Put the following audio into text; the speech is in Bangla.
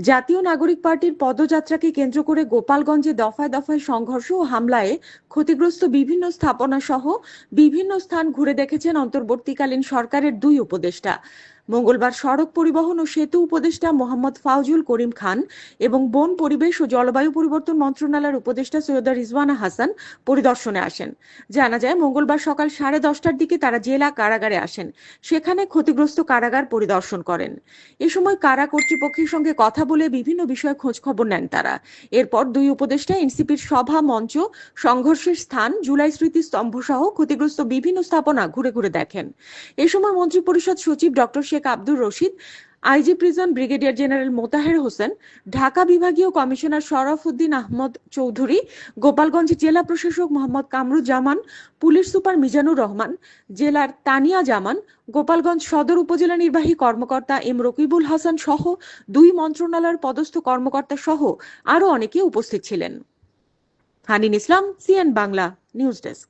জাতীয় নাগরিক পার্টির পদযাত্রাকে কেন্দ্র করে গোপালগঞ্জে দফায় দফায় সংঘর্ষ ও হামলায় ক্ষতিগ্রস্ত বিভিন্ন স্থাপনা সহ বিভিন্ন স্থান ঘুরে দেখেছেন অন্তর্বর্তীকালীন সরকারের দুই উপদেষ্টা। মঙ্গলবার সড়ক পরিবহন ও সেতু উপদেষ্টা মোহাম্মদ ফাউজুল করিম খান এবং বন পরিবেশ ও জলবায়ু পরিবর্তন মন্ত্রণালয়ের উপদেষ্টা সৈয়দা রিজওয়ানা হাসান পরিদর্শনে আসেন। জানা যায়, মঙ্গলবার সকাল সাড়ে দশটার দিকে তারা জেলা কারাগারে আসেন। সেখানে ক্ষতিগ্রস্ত কারাগার পরিদর্শন করেন। এ সময় কারা কর্তৃপক্ষের সঙ্গে কথা বলে বিভিন্ন বিষয়ে খোঁজ খবর নেন তারা। এরপর দুই উপদেষ্টা এনসিপির সভা মঞ্চ, সংঘর্ষের স্থান, জুলাই স্মৃতি স্তম্ভ সহ ক্ষতিগ্রস্ত বিভিন্ন স্থাপনা ঘুরে ঘুরে দেখেন। এ সময় মন্ত্রিপরিষদ সচিব doctor Sheikh Abdur Rashid IG prison brigadier general Motaher Hossain, Dhaka বিভাগীয় কমিশনার শরফউদ্দিন আহমদ চৌধুরী, গোপালগঞ্জ জেলা প্রশাসক মোহাম্মদ কামরুজ্জামান, পুলিশ সুপার মিজানুর রহমান, জেলার তানিয়া জামান, গোপালগঞ্জ সদর উপজেলা নির্বাহী কর্মকর্তা এম রকিবুল হাসান সহ দুই মন্ত্রণালয়ের পদস্থ কর্মকর্তা সহ আরও অনেকে উপস্থিত ছিলেন। Hanin Islam, CN Bangla, news desk.